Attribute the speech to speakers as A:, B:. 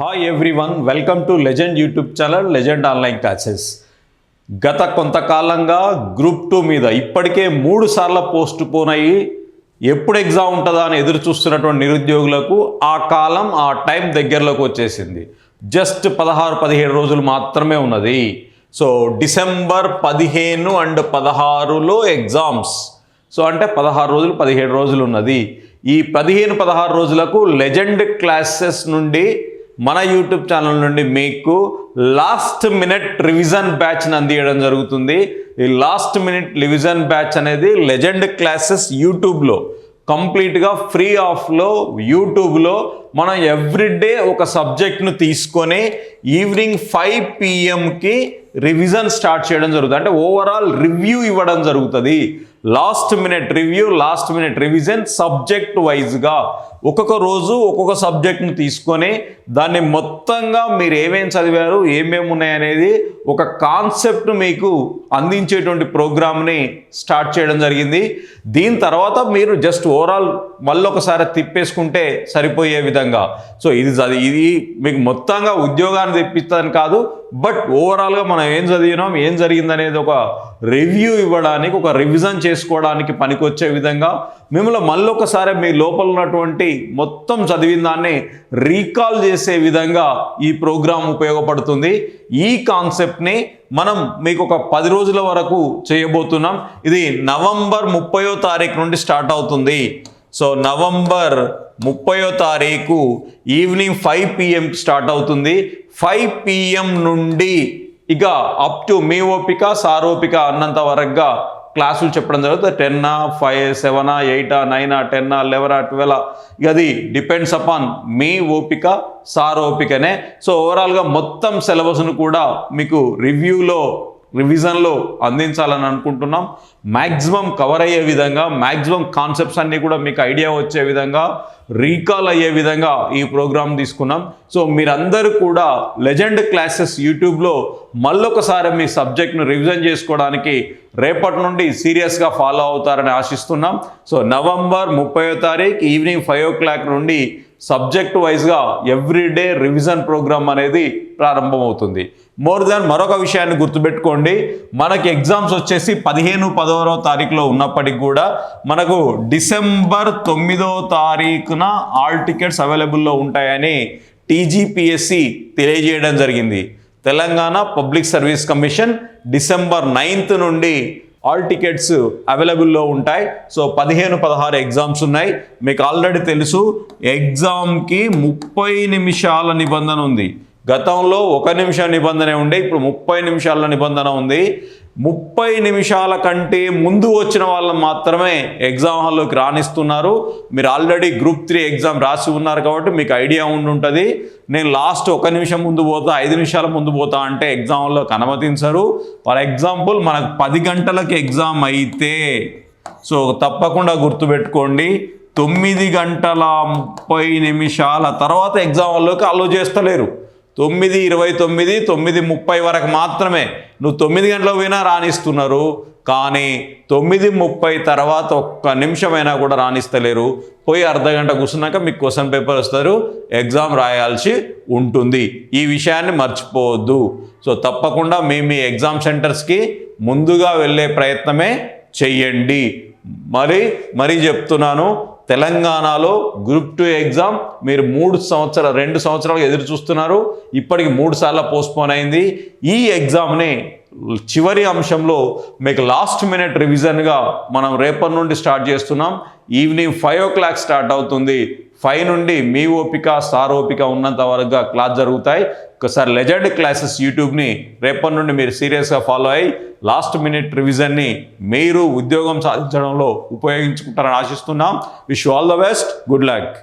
A: Hi everyone welcome to legend YouTube channel legend online classes గత కొంతకాలంగా group two మీద ఇప్పటికే మూడు సార్లు పోస్ట్ పోన్ అయ్యి ఎప్పుడు ఎగ్జామ్ ఉంటుందా అని ఎదురు చూస్తున్నటువంటి నిరుద్యోగులకు ఆ కాలం ఆ టైం దగ్గరలోకి వచ్చేసింది. జస్ట్ పదహారు పదిహేడు రోజులు మాత్రమే ఉన్నది. సో డిసెంబర్ పదిహేను అండ్ పదహారులో ఎగ్జామ్స్ సో అంటే పదహారు రోజులు పదిహేడు రోజులు ఉన్నది. ఈ పదిహేను పదహారు రోజులకు లెజెండ్ క్లాసెస్ నుండి మన యూట్యూబ్ ఛానల్ నుండి మీకు లాస్ట్ మినిట్ రివిజన్ బ్యాచ్ని అందియడం జరుగుతుంది. ఈ లాస్ట్ మినిట్ రివిజన్ బ్యాచ్ అనేది లెజెండ్ క్లాసెస్ యూట్యూబ్లో కంప్లీట్గా ఫ్రీ ఆఫ్లో యూట్యూబ్లో మనం ఎవ్రీడే ఒక సబ్జెక్ట్ను తీసుకొని ఈవినింగ్ ఫైవ్ పిఎంకి రివిజన్ స్టార్ట్ చేయడం జరుగుతుంది. అంటే ఓవరాల్ రివ్యూ ఇవ్వడం జరుగుతుంది. Last minute review last minute revision subject వైజ్గా ఒక్కొక్క రోజు ఒక్కొక్క సబ్జెక్ట్ను తీసుకొని దాన్ని మొత్తంగా మీరు ఏమేమి చదివారు ఏమేమి ఉన్నాయనేది ఒక కాన్సెప్ట్ మీకు అందించేటువంటి ప్రోగ్రామ్ని స్టార్ట్ చేయడం జరిగింది. దీని తర్వాత మీరు జస్ట్ ఓవరాల్ మళ్ళీ ఒకసారి తిప్పేసుకుంటే సరిపోయే విధంగా. సో ఇది చదివి ఇది మీకు మొత్తంగా ఉద్యోగాన్ని తెప్పిస్తాను కాదు బట్ ఓవరాల్గా మనం ఏం చదివినాం ఏం జరిగిందనేది ఒక రివ్యూ ఇవ్వడానికి ఒక రివిజన్ చేసుకోవడానికి పనికొచ్చే విధంగా మిమ్మల్ని మళ్ళీ ఒకసారి మీ లోపల ఉన్నటువంటి మొత్తం చదివిన దాన్ని రీకాల్ చేసే విధంగా ఈ ప్రోగ్రాం ఉపయోగపడుతుంది. ఈ కాన్సెప్ట్ని మనం మీకు ఒక పది రోజుల వరకు చేయబోతున్నాం. ఇది నవంబర్ ముప్పయో తారీఖు నుండి స్టార్ట్ అవుతుంది. సో నవంబర్ ముప్పయో తారీఖు ఈవినింగ్ ఫైవ్ పిఎంకి స్టార్ట్ అవుతుంది. ఫైవ్ పిఎం నుండి ఇక అప్ టు మీ ఓపిక సారోపిక అన్నంత వరకుగా క్లాసులు చెప్పడం జరుగుతుంది. టెన్నా ఫైవ్ సెవెనా ఎయిటా నైనా టెన్నా లెవెనా ట్వెల్వ్. ఇక అది డిపెండ్స్ అపాన్ మీ ఓపిక సార్ ఓపికనే. సో ఓవరాల్గా మొత్తం సిలబస్ను కూడా మీకు రివ్యూలో రివిజన్లో అందించాలని అనుకుంటున్నాం. మ్యాక్సిమం కవర్ అయ్యే విధంగా మ్యాక్సిమం కాన్సెప్ట్స్ అన్నీ కూడా మీకు ఐడియా వచ్చే విధంగా రీకాల్ అయ్యే విధంగా ఈ ప్రోగ్రామ్ తీసుకున్నాం. సో మీరందరూ కూడా లెజెండ్ క్లాసెస్ యూట్యూబ్లో మళ్ళొకసారి మీ సబ్జెక్ట్ను రివిజన్ చేసుకోవడానికి రేపటి నుండి సీరియస్గా ఫాలో అవుతారని ఆశిస్తున్నాం. సో నవంబర్ ముప్పై తారీఖు ఈవినింగ్ ఫైవ్ ఓ క్లాక్ నుండి సబ్జెక్ట్ వైజ్గా ఎవ్రీడే రివిజన్ ప్రోగ్రామ్ అనేది ప్రారంభమవుతుంది. మోర్ దాన్ మరొక విషయాన్ని గుర్తుపెట్టుకోండి. మనకి ఎగ్జామ్స్ వచ్చేసి పదిహేను పదహారో తారీఖులో ఉన్నప్పటికి కూడా మనకు డిసెంబర్ తొమ్మిదో తారీఖున ఆల్ టికెట్స్ అవైలబుల్లో ఉంటాయని టీజీపీఎస్సి తెలియజేయడం జరిగింది. Telangana public service commission December ninth నుండి ఆల్ టికెట్స్ అవైలబుల్లో ఉంటాయి. సో పదిహేను పదహారు ఎగ్జామ్స్ ఉన్నాయి. మీకు ఆల్రెడీ తెలుసు ఎగ్జామ్కి ముప్పై నిమిషాల నిబంధన ఉంది. గతంలో ఒక నిమిషం నిబంధన ఉండే ఇప్పుడు ముప్పై నిమిషాల నిబంధన ఉంది. ముప్పై నిమిషాల కంటే ముందు వచ్చిన వాళ్ళని మాత్రమే ఎగ్జామ్ హాల్లోకి రాణిస్తున్నారు మీరు ఆల్రెడీ గ్రూప్ త్రీ ఎగ్జామ్ రాసి ఉన్నారు కాబట్టి మీకు ఐడియా ఉండి ఉంటుంది. నేను లాస్ట్ ఒక నిమిషం ముందు పోతా ఐదు నిమిషాల ముందు పోతా అంటే ఎగ్జామ్ హాల్లోకి అనుమతించరు. ఫర్ ఎగ్జాంపుల్ మనకు పది గంటలకి ఎగ్జామ్ అయితే సో తప్పకుండా గుర్తుపెట్టుకోండి తొమ్మిది గంటల ముప్పై నిమిషాల తర్వాత ఎగ్జామ్ హాల్లోకి అలో చేస్తలేరు. తొమ్మిది ఇరవై తొమ్మిది తొమ్మిది ముప్పై వరకు మాత్రమే. నువ్వు తొమ్మిది గంటలకు పోయినా రాణిస్తున్నారు కానీ తొమ్మిది ముప్పై తర్వాత ఒక్క నిమిషమైనా కూడా రాణిస్తలేరు. పోయి అర్ధ గంట కూర్చున్నాక మీకు క్వశ్చన్ పేపర్ వస్తారు ఎగ్జామ్ రాయాల్సి ఉంటుంది. ఈ విషయాన్ని మర్చిపోవద్దు. సో తప్పకుండా మీ మీ ఎగ్జామ్ సెంటర్స్కి ముందుగా వెళ్ళే ప్రయత్నమే చెయ్యండి. మరి మరీ చెప్తున్నాను తెలంగాణలో గ్రూప్ టూ ఎగ్జామ్ మీరు మూడు సంవత్సరాలు రెండు సంవత్సరాలు ఎదురు చూస్తున్నారు. ఇప్పటికి మూడు సార్లు పోస్ట్పోన్ అయింది. ఈ ఎగ్జామ్ని చివరి అంశంలో మీకు లాస్ట్ మినిట్ రివిజన్గా మనం రేపటి నుండి స్టార్ట్ చేస్తున్నాం. Evening five o'clock start అవుతుంది. ఫైవ్ నుండి మీ ఓపిక సార్ ఓపిక ఉన్నంత వరకుగా క్లాస్ జరుగుతాయి. ఒకసారి లెజెండ్ క్లాసెస్ యూట్యూబ్ని రేపటి నుండి మీరు సీరియస్గా ఫాలో అయ్యి లాస్ట్ మినిట్ రివిజన్ని మీరు ఉద్యోగం సాధించడంలో ఉపయోగించుకుంటారని ఆశిస్తున్నాం. Wish all the best good luck